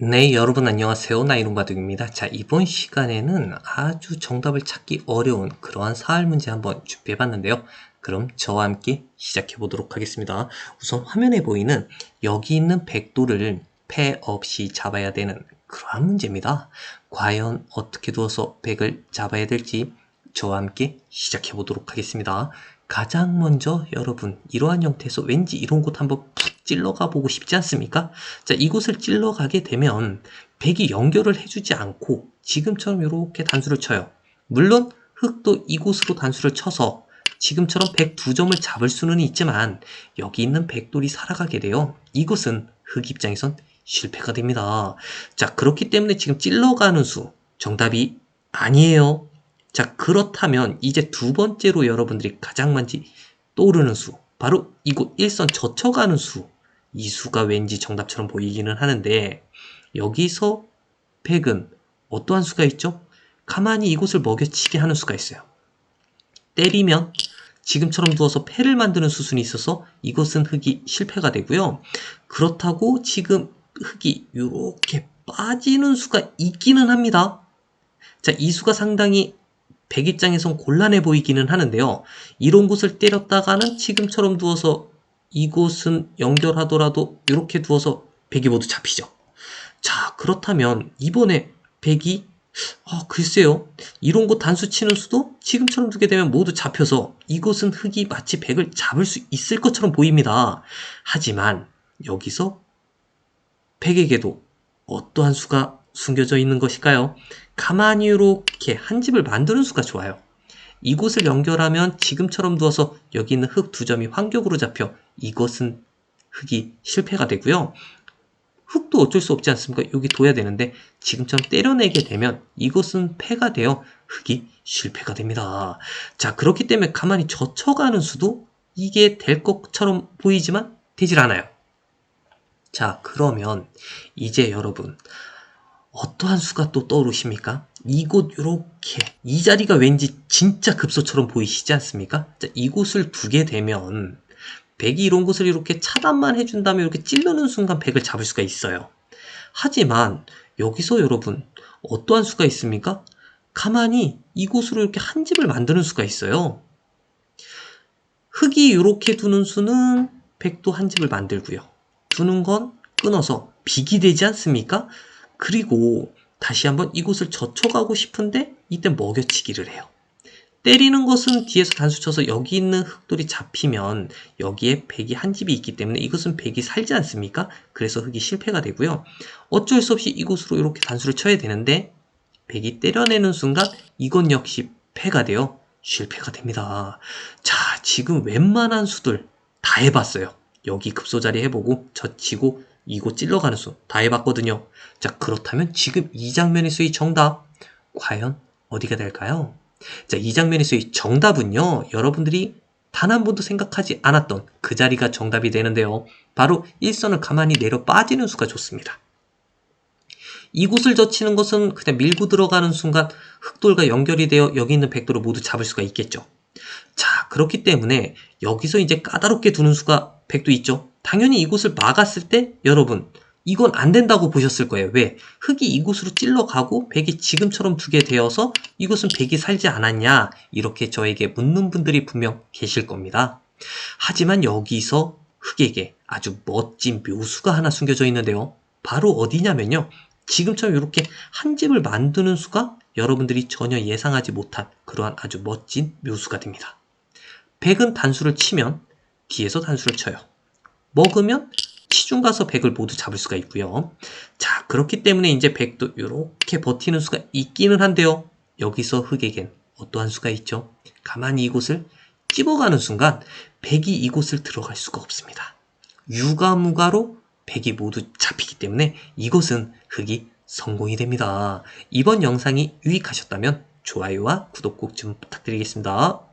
네, 여러분 안녕하세요. 나이론바둑입니다. 자, 이번 시간에는 아주 정답을 찾기 어려운 그러한 사활 문제 한번 준비해 봤는데요. 그럼 저와 함께 시작해 보도록 하겠습니다. 우선 화면에 보이는 여기 있는 백도를 패 없이 잡아야 되는 그러한 문제입니다. 과연 어떻게 두어서 백을 잡아야 될지 저와 함께 시작해 보도록 하겠습니다. 가장 먼저 여러분 이러한 형태에서 왠지 이런 곳 한번 푹 찔러가 보고 싶지 않습니까? 자 이곳을 찔러가게 되면 백이 연결을 해주지 않고 지금처럼 이렇게 단수를 쳐요. 물론 흑도 이곳으로 단수를 쳐서 지금처럼 백두 점을 잡을 수는 있지만 여기 있는 백돌이 살아가게 돼요. 이곳은 흑 입장에선 실패가 됩니다. 자 그렇기 때문에 지금 찔러가는 수 정답이 아니에요. 자, 그렇다면 이제 두 번째로 여러분들이 가장 많이 떠오르는 수, 바로 이곳 일선 젖혀가는 수. 이 수가 왠지 정답처럼 보이기는 하는데 여기서 100은 어떠한 수가 있죠? 가만히 이곳을 먹여치게 하는 수가 있어요. 때리면 지금처럼 두어서 패를 만드는 수순이 있어서 이것은 흙이 실패가 되고요. 그렇다고 지금 흙이 이렇게 빠지는 수가 있기는 합니다. 자, 이 수가 상당히 백 입장에선 곤란해 보이기는 하는데요. 이런 곳을 때렸다가는 지금처럼 두어서 이곳은 연결하더라도 이렇게 두어서 백이 모두 잡히죠. 자 그렇다면 이번에 백이 아, 글쎄요. 이런 곳 단수 치는 수도 지금처럼 두게 되면 모두 잡혀서 이곳은 흙이 마치 백을 잡을 수 있을 것처럼 보입니다. 하지만 여기서 백에게도 어떠한 수가 숨겨져 있는 것일까요? 가만히 이렇게 한 집을 만드는 수가 좋아요. 이곳을 연결하면 지금처럼 두어서 여기 있는 흙 두 점이 환격으로 잡혀 이것은 흙이 실패가 되고요. 흙도 어쩔 수 없지 않습니까? 여기 둬야 되는데 지금처럼 때려내게 되면 이것은 패가 되어 흙이 실패가 됩니다. 자 그렇기 때문에 가만히 젖혀가는 수도 이게 될 것처럼 보이지만 되질 않아요. 자 그러면 이제 여러분 어떠한 수가 또 떠오르십니까? 이곳 이렇게 이 자리가 왠지 진짜 급소처럼 보이시지 않습니까? 자, 이곳을 두게 되면 백이 이런 곳을 이렇게 차단만 해준 다음에 이렇게 찔르는 순간 백을 잡을 수가 있어요. 하지만 여기서 여러분 어떠한 수가 있습니까? 가만히 이곳으로 이렇게 한 집을 만드는 수가 있어요. 흙이 이렇게 두는 수는 백도 한 집을 만들고요. 두는 건 끊어서 빅이 되지 않습니까? 그리고 다시 한번 이곳을 젖혀가고 싶은데 이때 먹여치기를 해요. 때리는 것은 뒤에서 단수 쳐서 여기 있는 흙돌이 잡히면 여기에 백이 한 집이 있기 때문에 이것은 백이 살지 않습니까? 그래서 흙이 실패가 되고요. 어쩔 수 없이 이곳으로 이렇게 단수를 쳐야 되는데 백이 때려내는 순간 이건 역시 패가 되어 실패가 됩니다. 자, 지금 웬만한 수들 다 해봤어요. 여기 급소자리 해보고 젖히고 이곳 찔러 가는 수 다 해봤거든요. 자, 그렇다면 지금 이 장면에서의 정답 과연 어디가 될까요? 자, 이 장면에서의 정답은요. 여러분들이 단 한 번도 생각하지 않았던 그 자리가 정답이 되는데요. 바로 일선을 가만히 내려 빠지는 수가 좋습니다. 이곳을 젖히는 것은 그냥 밀고 들어가는 순간 흑돌과 연결이 되어 여기 있는 백돌을 모두 잡을 수가 있겠죠. 자, 그렇기 때문에 여기서 이제 까다롭게 두는 수가 백도 있죠. 당연히 이곳을 막았을 때 여러분 이건 안 된다고 보셨을 거예요. 왜? 흙이 이곳으로 찔러가고 백이 지금처럼 두게 되어서 이곳은 백이 살지 않았냐 이렇게 저에게 묻는 분들이 분명 계실 겁니다. 하지만 여기서 흙에게 아주 멋진 묘수가 하나 숨겨져 있는데요. 바로 어디냐면요. 지금처럼 이렇게 한 집을 만드는 수가 여러분들이 전혀 예상하지 못한 그러한 아주 멋진 묘수가 됩니다. 백은 단수를 치면 뒤에서 단수를 쳐요. 먹으면 시중 가서 100을 모두 잡을 수가 있고요. 자, 그렇기 때문에 이제 100도 이렇게 버티는 수가 있기는 한데요. 여기서 흑에겐 어떠한 수가 있죠? 가만히 이곳을 찝어가는 순간 100이 이곳을 들어갈 수가 없습니다. 유가무가로 100이 모두 잡히기 때문에 이곳은 흑이 성공이 됩니다. 이번 영상이 유익하셨다면 좋아요와 구독 꼭 좀 부탁드리겠습니다.